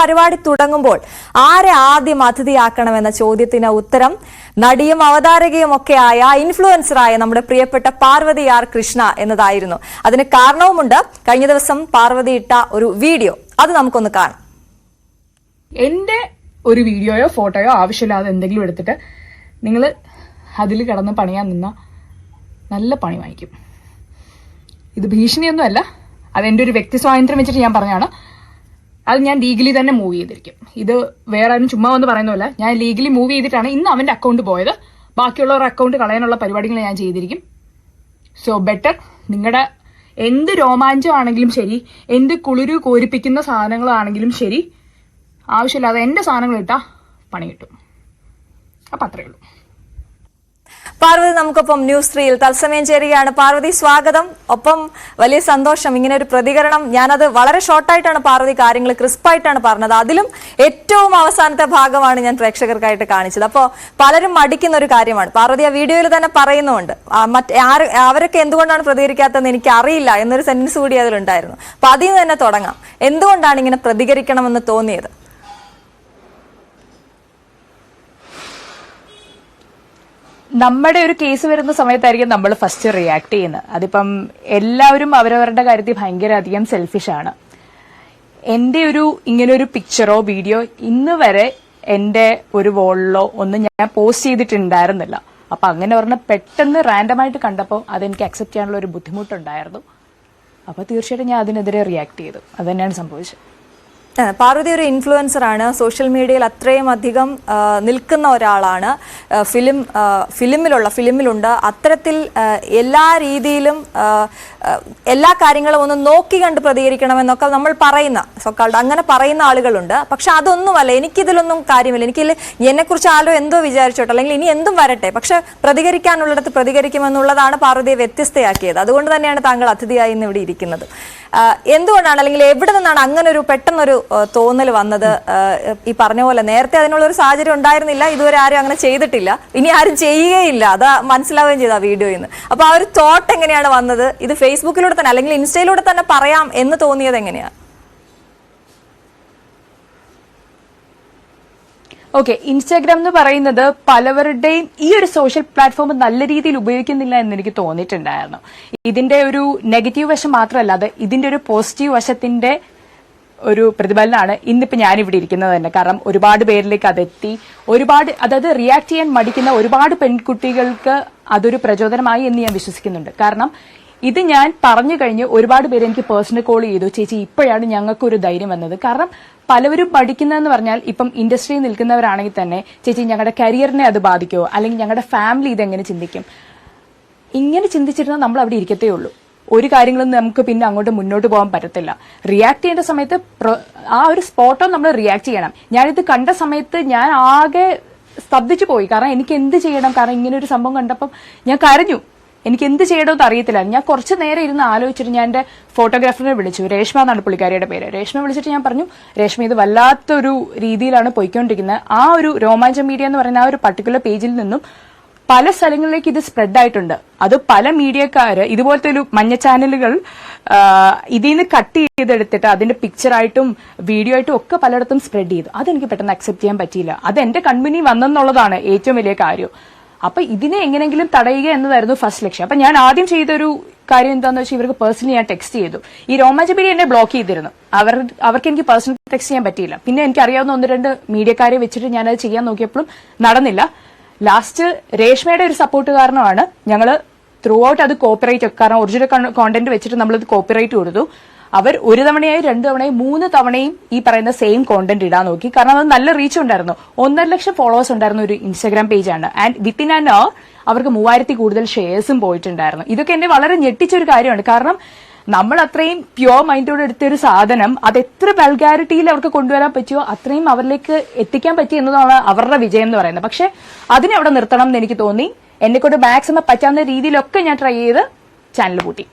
പരിപാടി തുടങ്ങുമ്പോൾ ആരെ ആദ്യം അതിഥിയാക്കണമെന്ന ചോദ്യത്തിന് ഉത്തരം നടിയും അവതാരകയും ഒക്കെ ആയ ഇൻഫ്ലുവൻസറായ നമ്മുടെ പ്രിയപ്പെട്ട പാർവതി ആർ കൃഷ്ണ എന്നതായിരുന്നു. അതിന് കാരണവുമുണ്ട്. കഴിഞ്ഞ ദിവസം പാർവതി ഇട്ട ഒരു വീഡിയോ. അത് നമുക്കൊന്ന് കാണാം. എന്റെ ഒരു വീഡിയോയോ ഫോട്ടോയോ ആവശ്യമില്ലാതെ എന്തെങ്കിലും എടുത്തിട്ട് നിങ്ങൾ അതിൽ കിടന്ന് പണിയാൻ നിന്ന നല്ല പണി വാങ്ങിക്കും. ഇത് ഭീഷണിയൊന്നുമല്ല. അതെന്റെ ഒരു വ്യക്തി സ്വാതന്ത്ര്യം വെച്ചിട്ട് ഞാൻ പറഞ്ഞാണ് അത് ഞാൻ ലീഗലി തന്നെ മൂവ് ചെയ്തിരിക്കും. ഇത് വേറെ ആരും ചുമ്മാ വന്ന് പറയുന്നില്ല ഞാൻ ലീഗലി മൂവ് ചെയ്തിട്ടാണ് ഇന്ന് അവന്റെ അക്കൗണ്ട് പോയത്. ബാക്കിയുള്ളവരുടെ അക്കൗണ്ട് കളയാനുള്ള പരിപാടികൾ ഞാൻ ചെയ്തിരിക്കും. സോ ബെറ്റർ നിങ്ങളുടെ എന്ത് രോമാഞ്ചമാണെങ്കിലും ശരി എന്ത് കുളിരു കോരിപ്പിക്കുന്ന സാധനങ്ങളാണെങ്കിലും ശരി ആവശ്യമില്ലാതെ എന്റെ സാധനങ്ങൾ ഇട്ടാ പണി കിട്ടും. അപ്പം അത്രയേ ഉള്ളൂ. പാർവതി നമുക്കൊപ്പം ന്യൂസ് ത്രീയിൽ തത്സമയം ചേരുകയാണ്. പാർവതി സ്വാഗതം. ഒപ്പം വലിയ സന്തോഷം ഇങ്ങനെ ഒരു പ്രതികരണം. ഞാനത് വളരെ ഷോർട്ടായിട്ടാണ് പാർവതി കാര്യങ്ങൾ ക്രിസ്പായിട്ടാണ് പറഞ്ഞത്. അതിലും ഏറ്റവും അവസാനത്തെ ഭാഗമാണ് ഞാൻ പ്രേക്ഷകർക്കായിട്ട് കാണിച്ചത്. അപ്പോൾ പലരും മടിക്കുന്ന ഒരു കാര്യമാണ്. പാർവതി ആ വീഡിയോയിൽ തന്നെ പറയുന്നുണ്ട് മറ്റ് ആര് അവരൊക്കെ എന്തുകൊണ്ടാണ് പ്രതികരിക്കാത്തതെന്ന് എനിക്ക് അറിയില്ല എന്നൊരു സെന്റൻസ് കൂടി അതിലുണ്ടായിരുന്നു. അപ്പൊ അതിൽ നിന്ന് തന്നെ തുടങ്ങാം. എന്തുകൊണ്ടാണ് ഇങ്ങനെ പ്രതികരിക്കണമെന്ന് തോന്നിയത്? നമ്മുടെ ഒരു കേസ് വരുന്ന സമയത്തായിരിക്കും നമ്മൾ ഫസ്റ്റ് റിയാക്ട് ചെയ്യുന്നത്. അതിപ്പം എല്ലാവരും അവരവരുടെ കാര്യത്തിൽ ഭയങ്കര അധികം സെൽഫിഷാണ് എന്റെ ഒരു ഇങ്ങനെ ഒരു പിക്ചറോ വീഡിയോ ഇന്ന് വരെ എന്റെ ഒരു വോളിലോ ഒന്നും ഞാൻ പോസ്റ്റ് ചെയ്തിട്ടുണ്ടായിരുന്നില്ല. അപ്പൊ അങ്ങനെ പറഞ്ഞ പെട്ടെന്ന് റാൻഡമായിട്ട് കണ്ടപ്പോൾ അതെനിക്ക് അക്സെപ്റ്റ് ചെയ്യാനുള്ള ഒരു ബുദ്ധിമുട്ടുണ്ടായിരുന്നു. അപ്പൊ തീർച്ചയായിട്ടും ഞാൻ അതിനെതിരെ റിയാക്ട് ചെയ്തു. അത് തന്നെയാണ് സംഭവിച്ചത്. പാർവതി ഒരു ഇൻഫ്ലുവൻസർ ആണ്. സോഷ്യൽ മീഡിയയിൽ അത്രയും അധികം നിൽക്കുന്ന ഒരാളാണ്. ഫിലിം ഫിലിമിലുള്ള ഫിലിമിലുണ്ട് അത്തരത്തിൽ എല്ലാ രീതിയിലും എല്ലാ കാര്യങ്ങളും ഒന്ന് നോക്കി കണ്ട് പ്രതികരിക്കണമെന്നൊക്കെ നമ്മൾ പറയുന്ന സ്വക്കാളുടെ അങ്ങനെ പറയുന്ന ആളുകളുണ്ട്. പക്ഷെ അതൊന്നുമല്ല. എനിക്കിതിലൊന്നും കാര്യമില്ല. എനിക്ക് എന്നെക്കുറിച്ച് ആരോ എന്തോ വിചാരിച്ചോട്ടെ അല്ലെങ്കിൽ ഇനി എന്തും വരട്ടെ. പക്ഷെ പ്രതികരിക്കാനുള്ളിടത്ത് പ്രതികരിക്കുമെന്നുള്ളതാണ് പാർവതിയെ വ്യത്യസ്തയാക്കിയത്. അതുകൊണ്ട് തന്നെയാണ് താങ്കൾ അതിഥിയായി ഇന്ന് ഇവിടെ ഇരിക്കുന്നത് എന്തുകൊണ്ടാണ് അല്ലെങ്കിൽ എവിടെ നിന്നാണ് അങ്ങനെ ഒരു പെട്ടെന്നൊരു തോന്നൽ വന്നത് ഈ പറഞ്ഞ പോലെ നേരത്തെ അതിനുള്ള ഒരു സാഹചര്യം ഉണ്ടായിരുന്നില്ല ഇതുവരെ ആരും അങ്ങനെ ചെയ്തിട്ടില്ല. ഇനി ആരും ചെയ്യുകയില്ല. അത് മനസ്സിലാവുകയും ചെയ്തു ആ വീഡിയോയിൽ നിന്ന് അപ്പൊ ആ ഒരു തോട്ട് എങ്ങനെയാണ് വന്നത്? ഇത് ഫേസ്ബുക്കിലൂടെ തന്നെ അല്ലെങ്കിൽ ഇൻസ്റ്റയിലൂടെ തന്നെ പറയാം എന്ന് തോന്നിയത് എങ്ങനെയാണ് ഓക്കെ ഇൻസ്റ്റാഗ്രാം എന്ന് പറയുന്നത് പലവരുടെയും ഈ ഒരു സോഷ്യൽ പ്ലാറ്റ്ഫോം നല്ല രീതിയിൽ ഉപയോഗിക്കുന്നില്ല എന്ന് എനിക്ക് തോന്നിയിട്ടുണ്ടായിരുന്നു. ഇതിന്റെ ഒരു നെഗറ്റീവ് വശം മാത്രമല്ല അത് ഇതിന്റെ ഒരു പോസിറ്റീവ് വശത്തിന്റെ ഒരു പ്രതിഫലനമാണ് ഇന്നിപ്പോൾ ഞാനിവിടെ ഇരിക്കുന്നത് തന്നെ. കാരണം ഒരുപാട് പേരിലേക്ക് അതെത്തി. ഒരുപാട് അതായത് റിയാക്ട് ചെയ്യാൻ മടിക്കുന്ന ഒരുപാട് പെൺകുട്ടികൾക്ക് അതൊരു പ്രചോദനമായി എന്ന് ഞാൻ വിശ്വസിക്കുന്നുണ്ട്. കാരണം ഇത് ഞാൻ പറഞ്ഞു കഴിഞ്ഞ് ഒരുപാട് പേര് എനിക്ക് പേഴ്സണൽ കോൾ ചെയ്തു. ചേച്ചി ഇപ്പോഴാണ് ഞങ്ങൾക്കൊരു ധൈര്യം വന്നത്. കാരണം പലവരും പഠിക്കുന്നതെന്ന് പറഞ്ഞാൽ ഇപ്പം ഇൻഡസ്ട്രിയിൽ നിൽക്കുന്നവരാണെങ്കിൽ തന്നെ ചേച്ചി ഞങ്ങളുടെ കരിയറിനെ അത് ബാധിക്കുമോ അല്ലെങ്കിൽ ഞങ്ങളുടെ ഫാമിലി ഇതെങ്ങനെ ചിന്തിക്കും? ഇങ്ങനെ ചിന്തിച്ചിരുന്നാൽ നമ്മൾ അവിടെ ഇരിക്കത്തേ ഉള്ളൂ. ഒരു കാര്യങ്ങളും നമുക്ക് പിന്നെ അങ്ങോട്ട് മുന്നോട്ട് പോകാൻ പറ്റത്തില്ല. റിയാക്ട് ചെയ്യേണ്ട സമയത്ത് ആ ഒരു സ്പോട്ടോ നമ്മൾ റിയാക്ട് ചെയ്യണം. ഞാനിത് കണ്ട സമയത്ത് ഞാൻ ആകെ സ്തബ്ധിച്ചു പോയി. കാരണം എനിക്ക് എന്ത് ചെയ്യണം? കാരണം ഇങ്ങനെ ഒരു സംഭവം കണ്ടപ്പം ഞാൻ കരഞ്ഞു. എനിക്ക് എന്ത് ചെയ്യണമെന്ന് അറിയത്തില്ല. ഞാൻ കുറച്ച് നേരം ഇരുന്ന് ആലോചിച്ചിട്ട് ഞാൻ എന്റെ ഫോട്ടോഗ്രാഫറിനെ വിളിച്ചു. രേഷ്മ എന്നാണ് പുള്ളിക്കാരിയുടെ പേര്. രേഷ്മ വിളിച്ചിട്ട് ഞാൻ പറഞ്ഞു രേഷ്മ ഇത് വല്ലാത്തൊരു രീതിയിലാണ് പോയിക്കൊണ്ടിരിക്കുന്നത്. ആ ഒരു രോമാഞ്ചം മീഡിയ എന്ന് പറയുന്ന ആ ഒരു പർട്ടിക്കുലർ പേജിൽ നിന്നും പല സ്ഥലങ്ങളിലേക്ക് ഇത് സ്പ്രെഡ് ആയിട്ടുണ്ട്. അത് പല മീഡിയക്കാര് ഇതുപോലത്തെ ഒരു മഞ്ഞ ചാനലുകൾ ഇതിൽ നിന്ന് കട്ട് ചെയ്തെടുത്തിട്ട് അതിന്റെ പിക്ചറായിട്ടും വീഡിയോ ആയിട്ടും ഒക്കെ പലയിടത്തും സ്പ്രെഡ് ചെയ്തു. അതെനിക്ക് പെട്ടെന്ന് അക്സെപ്റ്റ് ചെയ്യാൻ പറ്റിയില്ല. അത് എന്റെ കൺമുനി വന്നെന്നുള്ളതാണ് ഏറ്റവും വലിയ കാര്യം. അപ്പൊ ഇതിനെ എങ്ങനെങ്കിലും തടയുക എന്നതായിരുന്നു ഫസ്റ്റ് ലക്ഷ്യം. അപ്പൊ ഞാൻ ആദ്യം ചെയ്തൊരു കാര്യം എന്താണെന്ന് വെച്ചാൽ ഇവർക്ക് പേഴ്സണലി ഞാൻ ടെക്സ്റ്റ് ചെയ്തു. ഈ രോമാഞ്ചപീരി എന്നെ ബ്ലോക്ക് ചെയ്തിരുന്നു. അവർ അവർക്ക് എനിക്ക് പേഴ്സണൽ ടെക്സ്റ്റ് ചെയ്യാൻ പറ്റിയില്ല. പിന്നെ എനിക്ക് അറിയാവുന്ന ഒന്ന് രണ്ട് മീഡിയക്കാരെ വെച്ചിട്ട് ഞാനത് ചെയ്യാൻ നോക്കിയപ്പോഴും നടന്നില്ല. ലാസ്റ്റ് രേഷ്മയുടെ ഒരു സപ്പോർട്ട് കാരണമാണ് ഞങ്ങൾ ത്രൂ ഔട്ട് അത് കോപ്പറേറ്റ് കാരണം ഒറിജിനൽ കോണ്ടന്റ് വെച്ചിട്ട് നമ്മളത് കോപ്പറേറ്റ് കൊടുത്തു. അവർ ഒരു തവണയായി രണ്ട് തവണയും മൂന്ന് തവണയും ഈ പറയുന്ന സെയിം കോണ്ടന്റ് ഇടാൻ നോക്കി. കാരണം അത് നല്ല റീച്ച് ഉണ്ടായിരുന്നു. ഒന്നര ലക്ഷം ഫോളോവേഴ്സ് ഉണ്ടായിരുന്ന ഒരു ഇൻസ്റ്റാഗ്രാം പേജാണ് ആൻഡ് വിത്തിൻ ആൻ അവർ അവർക്ക് മൂവായിരത്തി കൂടുതൽ ഷെയർസും പോയിട്ടുണ്ടായിരുന്നു. ഇതൊക്കെ എന്നെ വളരെ ഞെട്ടിച്ച ഒരു കാര്യമാണ്. കാരണം നമ്മൾ അത്രയും പ്യുവർ മൈൻഡോട് എടുത്ത ഒരു സാധനം അത് എത്ര വൾഗാരിറ്റിയിൽ അവർക്ക് കൊണ്ടുവരാൻ പറ്റിയോ അത്രയും അവരിലേക്ക് എത്തിക്കാൻ പറ്റി എന്നതാണ് അവരുടെ വിജയം എന്ന് പറയുന്നത്. പക്ഷെ അതിനെ അവിടെ നിർത്തണം എന്ന് എനിക്ക് തോന്നി. എന്നെക്കൊണ്ട് മാക്സിമം പറ്റാവുന്ന രീതിയിലൊക്കെ ഞാൻ ട്രൈ ചെയ്ത് ചാനൽ പൂട്ടി.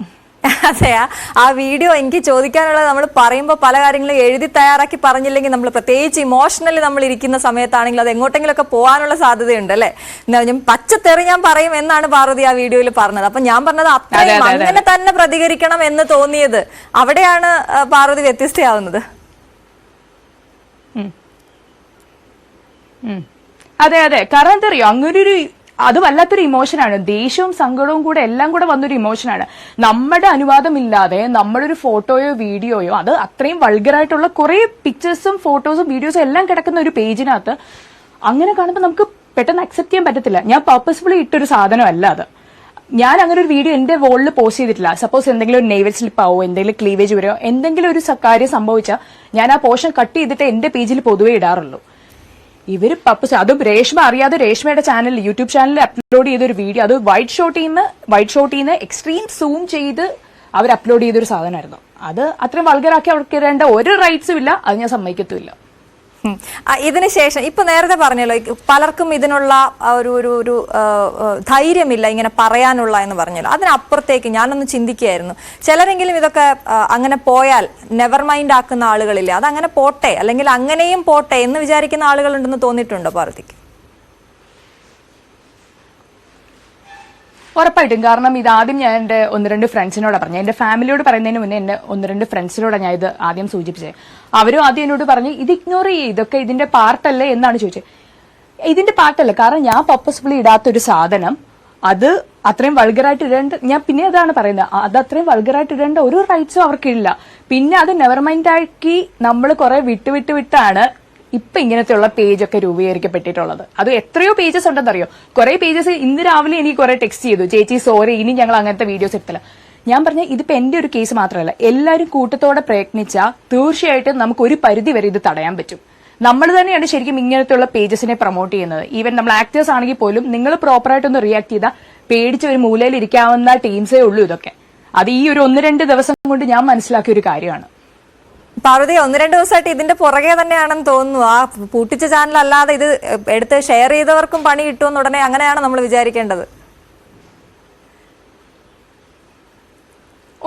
അതെ ആ- വീഡിയോ എനിക്ക് ചോദിക്കാനുള്ളത് നമ്മൾ പറയുമ്പോൾ പല കാര്യങ്ങളും എഴുതി തയ്യാറാക്കി പറഞ്ഞില്ലെങ്കിൽ നമ്മൾ പ്രത്യേകിച്ച് ഇമോഷണലി നമ്മൾ ഇരിക്കുന്ന സമയത്താണെങ്കിൽ അത് എങ്ങോട്ടെങ്കിലൊക്കെ പോകാനുള്ള സാധ്യതയുണ്ട് അല്ലെ? എന്താ ഞാൻ പച്ചത്തെറി ഞാൻ പറയും എന്നാണ് പാർവതി ആ വീഡിയോയിൽ പറഞ്ഞത്. അപ്പൊ ഞാൻ പറഞ്ഞത് അത്രയും അതെ, അതെ. അങ്ങനെ തന്നെ പ്രതികരിക്കണം എന്ന് തോന്നിയത് അവിടെയാണ് പാർവതി വ്യത്യസ്തയാവുന്നത്. അതെ അതെ. കാരണം എന്താ പറയുക അങ്ങനെ ഒരു അത് വല്ലാത്തൊരു ഇമോഷനാണ് ദേഷ്യവും സങ്കടവും കൂടെ എല്ലാം കൂടെ വന്നൊരു ഇമോഷനാണ് നമ്മുടെ അനുവാദമില്ലാതെ നമ്മുടെ ഒരു ഫോട്ടോയോ വീഡിയോയോ അത് അത്രയും വൾഗറായിട്ടുള്ള കുറെ പിക്ചേഴ്സും ഫോട്ടോസും വീഡിയോസും എല്ലാം കിടക്കുന്ന ഒരു പേജിനകത്ത് അങ്ങനെ കാണുമ്പോൾ നമുക്ക് പെട്ടെന്ന് അക്സെപ്റ്റ് ചെയ്യാൻ പറ്റത്തില്ല. ഞാൻ പർപ്പസ്ഫുള്ളി ഇട്ടൊരു സാധനമല്ല അത്. ഞാൻ അങ്ങനെ ഒരു വീഡിയോ എന്റെ വോളിൽ പോസ്റ്റ് ചെയ്തിട്ടില്ല. സപ്പോസ് എന്തെങ്കിലും ഒരു നെയ്വൽ സ്ലിപ്പ് ആവോ എന്തെങ്കിലും ക്ലീവേജ് വരുമോ എന്തെങ്കിലും ഒരു കാര്യം സംഭവിച്ചാൽ ഞാൻ ആ പോർഷൻ കട്ട് ചെയ്തിട്ട് എന്റെ പേജിൽ പൊതുവേ ഇടാറുള്ളൂ. ഇവർ പപ്പസ് അതും രേഷ്മ അറിയാതെ രേഷ്മയുടെ ചാനൽ യൂട്യൂബ് ചാനലിൽ അപ്ലോഡ് ചെയ്തൊരു വീഡിയോ അത് വൈറ്റ് ഷോട്ടിൽ നിന്ന് വൈറ്റ് ഷോട്ടിൽ നിന്ന് എക്സ്ട്രീം സൂം ചെയ്ത് അവർ അപ്ലോഡ് ചെയ്തൊരു സാധനമായിരുന്നു. അത് അത്രയും വൾഗറാക്കി അവർക്ക് ഇടേണ്ട ഒരു റൈറ്റ്സും ഇല്ല. അത് ഞാൻ സമ്മതിക്കത്തുമില്ല. ഉം. ആ, ഇതിന് ഇപ്പൊ നേരത്തെ പറഞ്ഞല്ലോ പലർക്കും ഇതിനുള്ള ഒരു ഒരു ഒരു ധൈര്യമില്ല ഇങ്ങനെ പറയാനുള്ള എന്ന് പറഞ്ഞല്ലോ. അതിനപ്പുറത്തേക്ക് ഞാനൊന്ന് ചിന്തിക്കുകയായിരുന്നു. ചിലരെങ്കിലും ഇതൊക്കെ അങ്ങനെ പോയാൽ നെവർ മൈൻഡ് ആക്കുന്ന ആളുകളില്ല. അത് അങ്ങനെ പോട്ടെ അല്ലെങ്കിൽ അങ്ങനെയും പോട്ടെ എന്ന് വിചാരിക്കുന്ന ആളുകളുണ്ടെന്ന് തോന്നിയിട്ടുണ്ടോ പാർവതിക്ക്? ഉറപ്പായിട്ടും. കാരണം ഇത് ആദ്യം ഞാൻ എന്റെ ഒന്ന് രണ്ട് ഫ്രണ്ട്സിനോട് പറഞ്ഞു. എന്റെ ഫാമിലിയോട് പറയുന്നതിന് മുന്നേ എന്റെ ഒന്ന് രണ്ട് ഫ്രണ്ട്സിനോടാണ് ഞാൻ ഇത് ആദ്യം സൂചിപ്പിച്ചത് അവരും ആദ്യം എന്നോട് പറഞ്ഞു ഇത് ഇഗ്നോർ ചെയ്യേ. ഇതൊക്കെ ഇതിന്റെ പാർട്ടല്ലേ? എന്നാണ് ചോദിച്ചത് ഇതിന്റെ പാർട്ടല്ല. കാരണം ഞാൻ പർപ്പസ്ഫുള്ളി ഇടാത്തൊരു സാധനം അത് അത്രയും വൾഗറായിട്ട് ഇടേണ്ട ഞാൻ പിന്നെ അതാണ് പറയുന്നത് അത് അത്രയും വൾഗറായിട്ട് ഇടേണ്ട ഒരു റൈറ്റ്സും അവർക്കില്ല. പിന്നെ അത് നെവർ മൈൻഡ് ആക്കി നമ്മൾ കുറെ വിട്ട് വിട്ട് വിട്ടാണ് ഇപ്പൊ ഇങ്ങനത്തെയുള്ള പേജ് ഒക്കെ രൂപീകരിക്കപ്പെട്ടിട്ടുള്ളത്. അത് എത്രയോ പേജസ് ഉണ്ടെന്നറിയോ? കുറെ പേജസ് ഇന്ന് രാവിലെ എനിക്ക് കുറെ ടെക്സ്റ്റ് ചെയ്തു. ചേച്ചി സോറി ഇനി ഞങ്ങൾ അങ്ങനത്തെ വീഡിയോസ് എടുത്തില്ല. ഞാൻ പറഞ്ഞ ഇതിപ്പോ എന്റെ ഒരു കേസ് മാത്രമല്ല. എല്ലാവരും കൂട്ടത്തോടെ പ്രയത്നിച്ചാൽ തീർച്ചയായിട്ടും നമുക്ക് ഒരു പരിധി വരെ ഇത് തടയാൻ പറ്റും. നമ്മൾ തന്നെയാണ് ശരിക്കും ഇങ്ങനത്തെയുള്ള പേജസിനെ പ്രൊമോട്ട് ചെയ്യുന്നത്. ഈവൻ നമ്മൾ ആക്ടേഴ്സ് ആണെങ്കിൽ പോലും നിങ്ങൾ പ്രോപ്പറായിട്ടൊന്ന് റിയാക്ട് ചെയ്താൽ പേടിച്ച് ഒരു മൂലയിൽ ഇരിക്കാവുന്ന ടീംസേ ഉള്ളൂ ഇതൊക്കെ. അത് ഈ ഒരു ഒന്ന് രണ്ട് ദിവസം കൊണ്ട് ഞാൻ മനസ്സിലാക്കിയ ഒരു കാര്യമാണ്. പാർവതി ഒന്ന് രണ്ട് ദിവസമായിട്ട് ഇതിന്റെ പുറകെ തന്നെയാണെന്ന് തോന്നുന്നു. ആ പൂട്ടിച്ച ചാനൽ അല്ലാതെ ഇത് എടുത്ത് ഷെയർ ചെയ്തവർക്കും പണി കിട്ടുമെന്ന് ഉടനെ അങ്ങനെയാണ് നമ്മൾ വിചാരിക്കേണ്ടത്.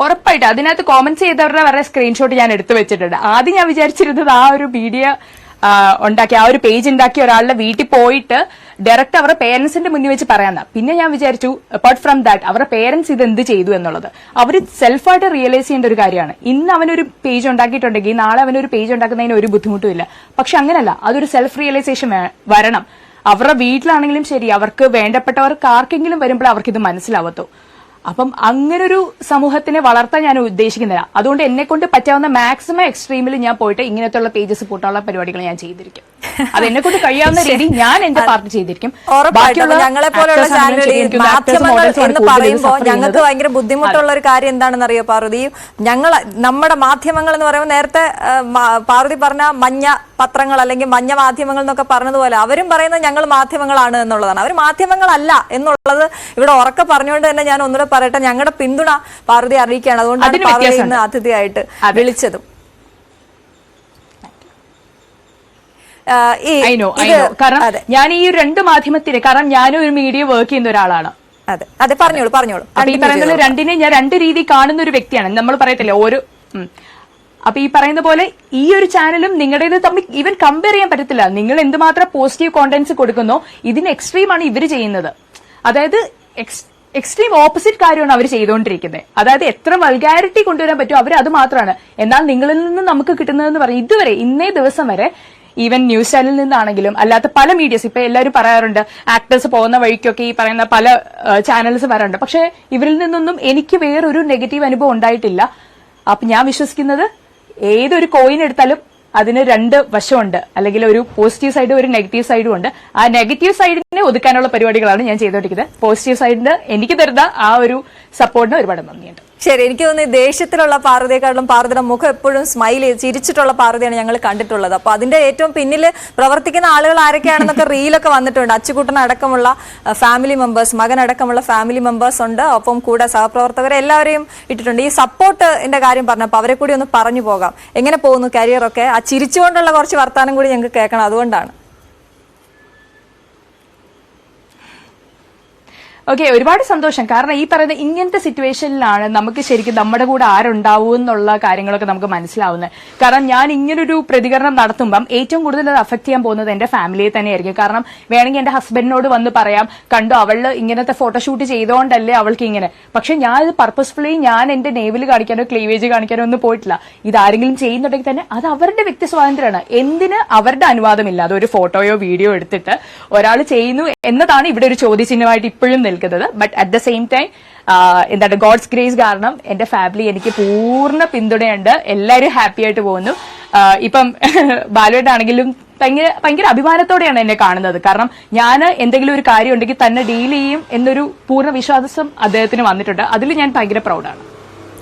ഉറപ്പായിട്ട്. അതിനകത്ത് കോമൻസ് ചെയ്തവരുടെ വരെ സ്ക്രീൻഷോട്ട് ഞാൻ എടുത്തു വെച്ചിട്ടുണ്ട്. ആദ്യം ഞാൻ വിചാരിച്ചിരുന്നത് ആ ഒരു വീഡിയോ ഉണ്ടാക്കി ആ ഒരു പേജ് ഉണ്ടാക്കിയ ഒരാളുടെ വീട്ടിൽ പോയിട്ട് ഡയറക്റ്റ് അവരുടെ പേരൻസിന്റെ മുന്നിൽ വെച്ച് പറയാന്ന. പിന്നെ ഞാൻ വിചാരിച്ചു അപ്പാർട്ട് ഫ്രം ദാറ്റ് അവരുടെ പേരൻസ് ഇത് എന്ത് ചെയ്തു എന്നുള്ളത്. അവർ സെൽഫായിട്ട് റിയലൈസ് ചെയ്യേണ്ട ഒരു കാര്യമാണ്. ഇന്ന് അവനൊരു പേജ് ഉണ്ടാക്കിയിട്ടുണ്ടെങ്കിൽ നാളെ അവനൊരു പേജ് ഉണ്ടാക്കുന്നതിന് ഒരു ബുദ്ധിമുട്ടുമില്ല പക്ഷെ അങ്ങനല്ല അതൊരു സെൽഫ് റിയലൈസേഷൻ വരണം. അവരുടെ വീട്ടിലാണെങ്കിലും ശരി അവർക്ക് വേണ്ടപ്പെട്ടവർക്ക് ആർക്കെങ്കിലും വരുമ്പോൾ അവർക്ക് ഇത് മനസ്സിലാവത്തു. അപ്പം അങ്ങനൊരു സമൂഹത്തിനെ വളർത്താൻ ഞാൻ ഉദ്ദേശിക്കുന്നില്ല. അതുകൊണ്ട് എന്നെ കൊണ്ട് പറ്റാവുന്ന മാക്സിമം എക്സ്ട്രീമിൽ ഞാൻ പോയിട്ട് ഇങ്ങനത്തെ ഉള്ള പേജസ് പൂട്ടാനുള്ള പരിപാടികൾ ഞാൻ ചെയ്തിരിക്കും. അത് എന്നെ കൊണ്ട് കഴിയാവുന്ന രീതി ഞാൻ എന്റെ പാർട്ട് ചെയ്തിരിക്കും. ഞങ്ങളെ എന്ന് പറയുമ്പോൾ ഞങ്ങൾക്ക്. ഭയങ്കര ബുദ്ധിമുട്ടുള്ള ഒരു കാര്യം എന്താണെന്ന് അറിയോ പാർവതി? ഞങ്ങൾ നമ്മുടെ മാധ്യമങ്ങൾ എന്ന് പറയുമ്പോൾ നേരത്തെ പാർവതി പറഞ്ഞ മഞ്ഞ പത്രങ്ങൾ അല്ലെങ്കിൽ മഞ്ഞ മാധ്യമങ്ങൾ എന്നൊക്കെ പറഞ്ഞതുപോലെ അവരും പറയുന്നത് ഞങ്ങൾ മാധ്യമങ്ങളാണ് എന്നുള്ളതാണ്. അവർ മാധ്യമങ്ങളല്ല എന്നുള്ളത് ഇവിടെ ഉറക്കെ പറഞ്ഞുകൊണ്ട് തന്നെ ഞാൻ ഒന്നുകൂടെ പറയട്ടെ. ഞങ്ങളുടെ പിന്തുണ പാർവതി അറിയിക്കുകയാണ്. അതുകൊണ്ടാണ് പാർവതി ഇന്ന് അതിഥിയായിട്ട് വിളിച്ചതും ആ, ഈ ഐ നോ ഐ ഇത് നോ കാരണം ഞാൻ ഈ രണ്ട് മാധ്യമത്തിന് കാരണം ഞാനും ഒരു മീഡിയ വർക്ക് ചെയ്യുന്ന ഒരാളാണ്. അതെ. അതെ പറഞ്ഞോളൂ പറഞ്ഞോളൂ. ഈ പറയുന്ന രണ്ടിനെ ഞാൻ രണ്ട് രീതി കാണുന്ന ഒരു വ്യക്തിയാണ്. നമ്മൾ പറയത്തില്ല ഓരോ ഉം. അപ്പൊ ഈ പറയുന്ന പോലെ ഈ ഒരു ചാനലും നിങ്ങളുടേത് തമ്മിൽ ഈവൻ കമ്പയർ ചെയ്യാൻ പറ്റത്തില്ല. നിങ്ങൾ എന്തുമാത്രം പോസിറ്റീവ് കോണ്ടന്റ്സ് കൊടുക്കുന്നോ ഇതിന് എക്സ്ട്രീം ആണ് ഇവർ ചെയ്യുന്നത്. അതായത് എക്സ്ട്രീം ഓപ്പോസിറ്റ് കാര്യമാണ് അവർ ചെയ്തുകൊണ്ടിരിക്കുന്നത്. അതായത് എത്ര വൾഗാരിറ്റി കൊണ്ടുവരാൻ പറ്റുമോ അവർ അത് മാത്രമാണ്. എന്നാൽ നിങ്ങളിൽ നിന്ന് നമുക്ക് കിട്ടുന്നതെന്ന് പറയും ഇതുവരെ ഇന്നേ ദിവസം വരെ ഈവൻ ന്യൂസ് ചാനലിൽ നിന്നാണെങ്കിലും അല്ലാത്ത പല മീഡിയസ് ഇപ്പൊ എല്ലാവരും പറയാറുണ്ട് ആക്ടേഴ്സ് പോകുന്ന വഴിക്കൊക്കെ ഈ പറയുന്ന പല ചാനൽസ് വരാറുണ്ട്. പക്ഷെ ഇവരിൽ നിന്നൊന്നും എനിക്ക് വേറൊരു നെഗറ്റീവ് അനുഭവം ഉണ്ടായിട്ടില്ല. അപ്പൊ ഞാൻ വിശ്വസിക്കുന്നത് ഏതൊരു കോയിൻ എടുത്താലും അതിന് രണ്ട് വശമുണ്ട്. അല്ലെങ്കിൽ ഒരു പോസിറ്റീവ് സൈഡും ഒരു നെഗറ്റീവ് സൈഡും ഉണ്ട്. ആ നെഗറ്റീവ് സൈഡിനെ ഒതുക്കാനുള്ള പരിപാടികളാണ് ഞാൻ ചെയ്തുകൊണ്ടിരിക്കുന്നത്. പോസിറ്റീവ് സൈഡിന് എനിക്ക് തരുന്ന ആ ഒരു സപ്പോർട്ടിന് ഒരുപാട് നന്ദിയുണ്ട്. ശരി എനിക്ക് തോന്നുന്നു ദേഷ്യത്തിലുള്ള പാർവതിയെക്കാളും പാർവതിയുടെ മുഖം എപ്പോഴും സ്മൈൽ ചിരിച്ചിട്ടുള്ള പാർവതിയാണ് ഞങ്ങൾ കണ്ടിട്ടുള്ളത്. അപ്പൊ അതിന്റെ ഏറ്റവും പിന്നിൽ പ്രവർത്തിക്കുന്ന ആളുകൾ ആരൊക്കെയാണെന്നൊക്കെ റീലൊക്കെ വന്നിട്ടുണ്ട്. അച്ചുകൂട്ടനടക്കമുള്ള ഫാമിലി മെമ്പേഴ്സ് മകൻ അടക്കമുള്ള ഫാമിലി മെമ്പേഴ്സ് ഉണ്ട്. ഒപ്പം കൂടെ സഹപ്രവർത്തകരെ എല്ലാവരെയും ഇട്ടിട്ടുണ്ട്. ഈ സപ്പോർട്ടിന്റെ കാര്യം പറഞ്ഞപ്പോൾ അവരെ കൂടി ഒന്ന് പറഞ്ഞു പോകാം. എങ്ങനെ പോകുന്നു കരിയറൊക്കെ ആ ചിരിച്ചുകൊണ്ടുള്ള കുറച്ച് വർത്താനം കൂടി ഞങ്ങൾക്ക് കേൾക്കണം. അതുകൊണ്ടാണ്. ഓക്കെ ഒരുപാട് സന്തോഷം. കാരണം ഈ പറയുന്ന ഇങ്ങനത്തെ സിറ്റുവേഷനിലാണ് നമുക്ക് ശരിക്കും നമ്മുടെ കൂടെ ആരുണ്ടാവും എന്നുള്ള കാര്യങ്ങളൊക്കെ നമുക്ക് മനസ്സിലാവുന്നത്. കാരണം ഞാൻ ഇങ്ങനൊരു പ്രതികരണം നടത്തുമ്പം ഏറ്റവും കൂടുതൽ അത് അഫക്ട് ചെയ്യാൻ പോകുന്നത് എന്റെ ഫാമിലിയെ തന്നെയായിരിക്കും. കാരണം വേണമെങ്കിൽ എന്റെ ഹസ്ബൻഡിനോട് വന്ന് പറയാം കണ്ടോ അവൾ ഇങ്ങനത്തെ ഫോട്ടോഷൂട്ട് ചെയ്തുകൊണ്ടല്ലേ അവൾക്ക് ഇങ്ങനെ. പക്ഷെ ഞാൻ ഇത് പർപ്പസ്ഫുള്ളി ഞാൻ എന്റെ നേവിൽ കാണിക്കാനോ ക്ലീവേജ് കാണിക്കാനോ ഒന്നും പോയിട്ടില്ല. ഇത് ആരെങ്കിലും ചെയ്യുന്നുണ്ടെങ്കിൽ തന്നെ അത് അവരുടെ വ്യക്തി സ്വാതന്ത്ര്യമാണ്. എന്തിന് അവരുടെ അനുവാദമില്ലാതെ ഒരു ഫോട്ടോയോ വീഡിയോ എടുത്തിട്ട് ഒരാൾ ചെയ്യുന്നു എന്നതാണ് ഇവിടെ ഒരു ചോദ്യചിഹ്നമായിട്ട് ഇപ്പോഴും നിൽക്കുന്നത്. But at the same time എന്താണ് ഗോഡ്സ് ഗ്രേസ് കാരണം എന്റെ ഫാമിലി എനിക്ക് പൂർണ പിന്തുണയുണ്ട്. എല്ലാവരും ഹാപ്പി ആയിട്ട് പോകുന്നു. ഇപ്പം ബാലുവായിട്ടാണെങ്കിലും ഭയങ്കര ഭയങ്കര അഭിമാനത്തോടെയാണ് എന്നെ കാണുന്നത്. കാരണം ഞാൻ എന്തെങ്കിലും ഒരു കാര്യം ഉണ്ടെങ്കിൽ തന്നെ ഡീൽ ചെയ്യും എന്നൊരു പൂർണ വിശ്വാസം അദ്ദേഹത്തിന് വന്നിട്ടുണ്ട്. അതിൽ ഞാൻ ഭയങ്കര പ്രൗഡാണ്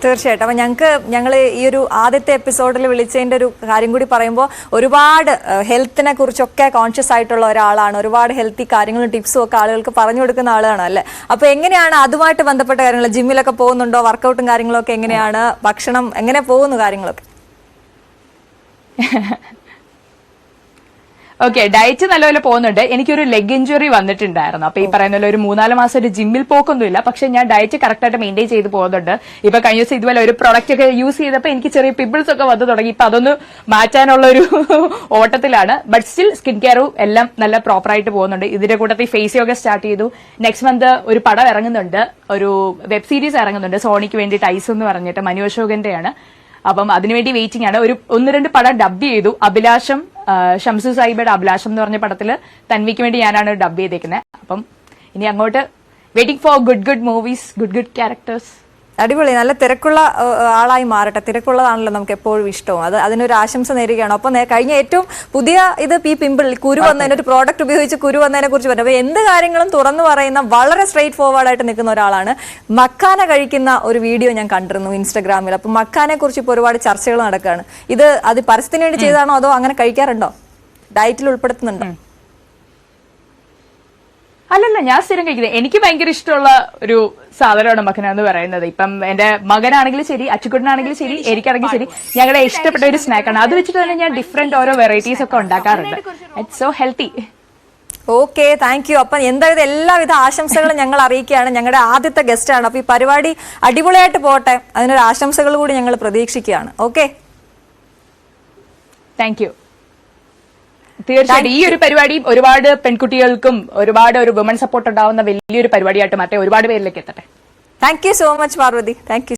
തീർച്ചയായിട്ടും. അപ്പം ഞങ്ങൾക്ക് ഞങ്ങൾ ഈ ഒരു ആദ്യത്തെ എപ്പിസോഡിൽ വിളിച്ചതിന്റെ ഒരു കാര്യം കൂടി പറയുമ്പോൾ ഒരുപാട് ഹെൽത്തിനെ കുറിച്ചൊക്കെ കോൺഷ്യസ് ആയിട്ടുള്ള ഒരാളാണ്. ഒരുപാട് ഹെൽത്തി കാര്യങ്ങളും ടിപ്സും ഒക്കെ ആളുകൾക്ക് പറഞ്ഞു കൊടുക്കുന്ന ആളാണ് അല്ലേ? അപ്പോൾ എങ്ങനെയാണ് അതുമായിട്ട് ബന്ധപ്പെട്ട കാര്യങ്ങൾ ജിമ്മിലൊക്കെ പോകുന്നുണ്ടോ? വർക്കൗട്ടും കാര്യങ്ങളൊക്കെ എങ്ങനെയാണ്? ഭക്ഷണം എങ്ങനെ പോകുന്നു കാര്യങ്ങളൊക്കെ? ഓക്കെ ഡയറ്റ് നല്ലപോലെ പോകുന്നുണ്ട്. എനിക്കൊരു ലെഗ് ഇഞ്ചുറി വന്നിട്ടുണ്ടായിരുന്നു. അപ്പൊ ഈ പറയുന്ന ഒരു മൂന്നാൽ മാസം ഒരു ജിമ്മിൽ പോക്കൊന്നുമില്ല. പക്ഷെ ഞാൻ ഡയറ്റ് കറക്റ്റ് ആയിട്ട് മെയിന്റെയിൻ ചെയ്ത് പോകുന്നുണ്ട്. ഇപ്പൊ കഴിഞ്ഞ ദിവസം ഇതുപോലെ ഒരു പ്രൊഡക്റ്റ് ഒക്കെ യൂസ് ചെയ്തപ്പോൾ എനിക്ക് ചെറിയ പിമ്പിൾസ് ഒക്കെ വന്നു തുടങ്ങി. ഇപ്പൊ അതൊന്ന് മാറ്റാനുള്ള ഒരു ഓട്ടത്തിലാണ് ബട്ട് സ്റ്റിൽ സ്കിൻ കെയറും എല്ലാം നല്ല പ്രോപ്പർ ആയിട്ട് പോകുന്നുണ്ട്. ഇതിന്റെ കൂട്ടത്തിൽ ഫേസ് യോഗ സ്റ്റാർട്ട് ചെയ്തു. നെക്സ്റ്റ് മന്ത് ഒരു പടം ഇറങ്ങുന്നുണ്ട്. ഒരു വെബ് സീരീസ് ഇറങ്ങുന്നുണ്ട്. സോണിക്ക് വേണ്ടി ടൈസ് എന്ന് പറഞ്ഞിട്ട്. മനു അശോകന്റെയാണ്. അപ്പം അതിനുവേണ്ടി വെയിറ്റിംഗ് ആണ്. ഒരു ഒന്ന് രണ്ട് പടം ഡബ് ചെയ്തു. അഭിലാഷം ഷംസു സാഹിബയുടെ അഭിലാഷം എന്ന് പറഞ്ഞ പടത്തിൽ തൻവിക്ക് വേണ്ടി ഞാനാണ് ഡബ് ചെയ്തേക്കുന്നത് അപ്പം ഇനി അങ്ങോട്ട് waiting for good good movies good good characters അടിപൊളി നല്ല തിരക്കുള്ള ആളായി മാറട്ടെ. തിരക്കുള്ളതാണല്ലോ നമുക്ക് എപ്പോഴും ഇഷ്ടവും. അത് അതിനൊരു ആശംസ നേരുകയാണ്. അപ്പൊ കഴിഞ്ഞ ഏറ്റവും പുതിയ ഇത് ഈ പിമ്പിൾ കുരു വന്നതിന് ഒരു പ്രോഡക്റ്റ് ഉപയോഗിച്ച് കുരു വന്നതിനെ കുറിച്ച് പറഞ്ഞു. അപ്പൊ എന്ത് കാര്യങ്ങളും തുറന്നു പറയുന്ന വളരെ സ്ട്രെയിറ്റ് ഫോർവേഡ് ആയിട്ട് നിൽക്കുന്ന ഒരാളാണ്. മക്കാന കഴിക്കുന്ന ഒരു വീഡിയോ ഞാൻ കണ്ടിരുന്നു ഇൻസ്റ്റാഗ്രാമിൽ. അപ്പൊ മക്കാനെ കുറിച്ച് ഇപ്പോൾ ഒരുപാട് ചർച്ചകൾ നടക്കുകയാണ് ഇത് അത് പരസ്യത്തിന് വേണ്ടി ചെയ്താണോ അതോ അങ്ങനെ കഴിക്കാറുണ്ടോ? ഡയറ്റിൽ ഉൾപ്പെടുത്തുന്നുണ്ടോ? അല്ലല്ല ഞാൻ സ്ഥിരം കഴിക്കുന്നത്. എനിക്ക് ഭയങ്കര ഇഷ്ടമുള്ള ഒരു സാധനമാണ് മക്കന എന്ന് പറയുന്നത്. ഇപ്പം എന്റെ മകനാണെങ്കിലും ശരി അച്ചുക്കുട്ടനാണെങ്കിലും ശരി എനിക്കാണെങ്കിലും ശരി ഞങ്ങളുടെ ഇഷ്ടപ്പെട്ട ഒരു സ്നാക്കാണ് അത് വെച്ചിട്ട് തന്നെ ഞാൻ ഡിഫറെന്റ് ഓരോ വെറൈറ്റീസ് ഒക്കെ ഉണ്ടാക്കാറുണ്ട്. It's so healthy okay thank you അപ്പം എന്തായാലും എല്ലാവിധ ആശംസകളും ഞങ്ങൾ അറിയിക്കുകയാണ്. ഞങ്ങളുടെ ആദ്യത്തെ ഗസ്റ്റ് ആണ്. അപ്പൊ ഈ പരിപാടി അടിപൊളിയായിട്ട് പോട്ടെ. അതിനൊരു ആശംസകൾ കൂടി ഞങ്ങൾ പ്രതീക്ഷിക്കുകയാണ്. ഓക്കെ താങ്ക് യു തീർച്ചയായിട്ടും ഈ ഒരു പരിപാടി ഒരുപാട് പെൺകുട്ടികൾക്കും ഒരുപാട് ഒരു വുമൺ സപ്പോർട്ട് ഉണ്ടാവുന്ന വലിയൊരു പരിപാടിയായിട്ട് മാറ്റേ ഒരുപാട് പേരിലേക്ക് എത്തട്ടെ. Thank you so much Parvathy. Thank